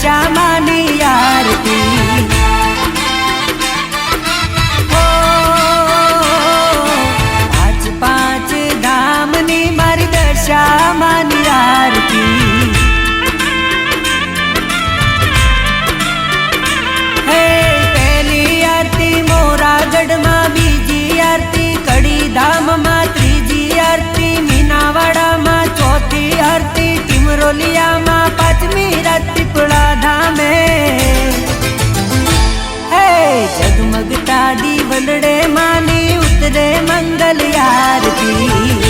chamar. ઝગમગતા D વલડે માની ઉતરે મંગલ યારથી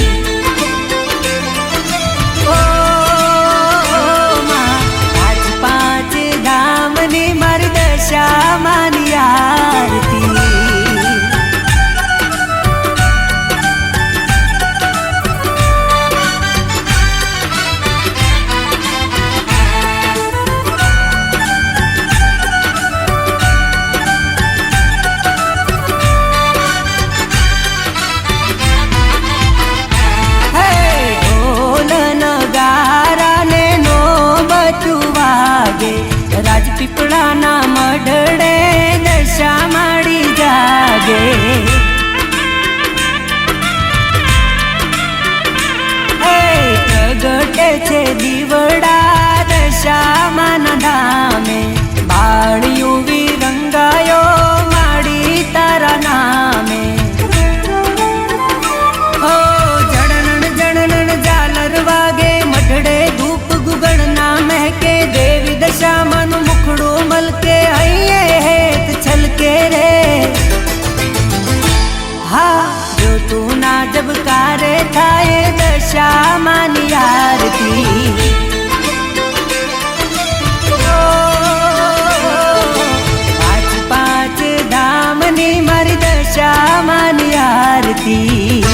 મારી દશા માની આરતી.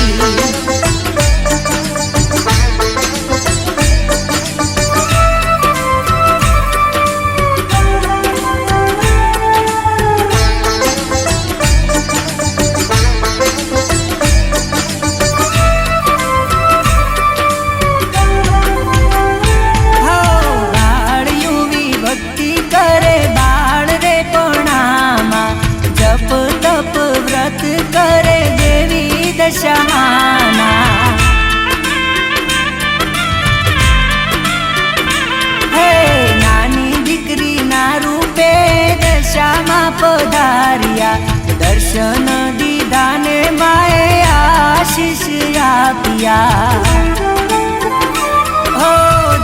દર્શન દીદાને માએ આશીષ આપ્યા હો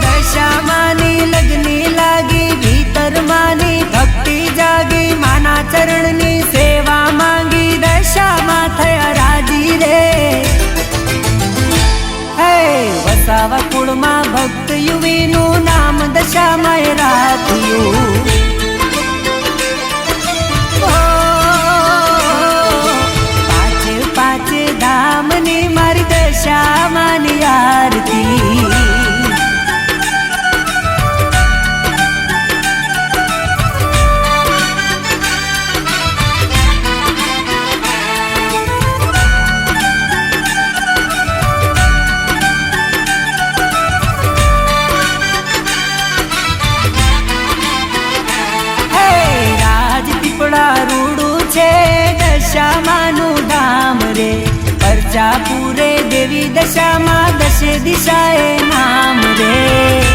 દશામાની લગ્ની લાગી ભીતરમાની ભક્તિ જાગી માના ચરણની સેવા માંગી દશામાં થયા રાજી રે હે વસાવા કુળમાં ભક્ત યુવીનું નામ દશામાં રાખ્યું રાજપીપળા રૂડું છે દશામાનું ધામ રે પરચા દેવી દશામાં દશે દિશાએ નામ રે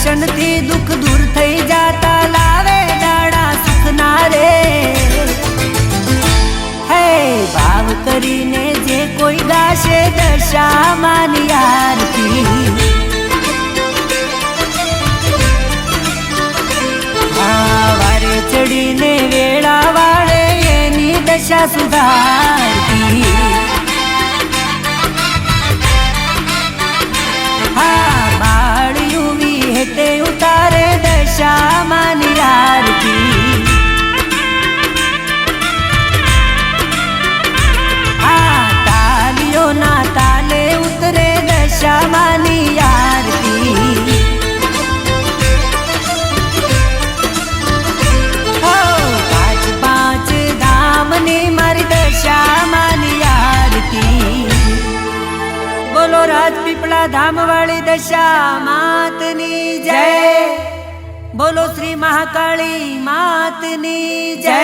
દર્શનથી દુઃખ દૂર થઈ જાતા લાવે દાડા સુખના રે. હે ભાવ કરીને જે કોઈ ગાશે દશામાની આરતી આ ચડીને વેળા વાળે એની દશા સુધારતી. હા વિહેતે ઉતારે દશામાની આરતી. બોલો રાજપીપળા ધામવાળી દશા માતની જય. બોલો શ્રી મહાકાળી માતની જય.